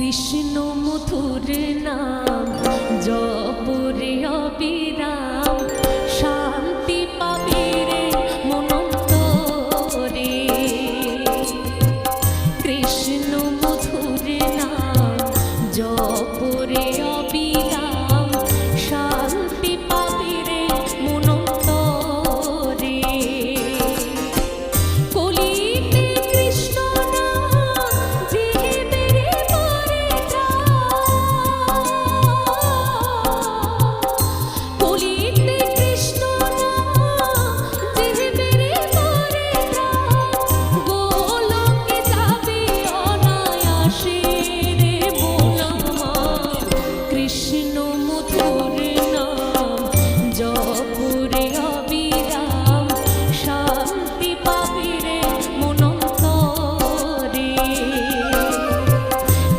কৃষ্ণ মধুর নাম জপরে অবিরাম। শান্তি পাবে রে মনন্তরে। কৃষ্ণ মধুর নাম জপরে sim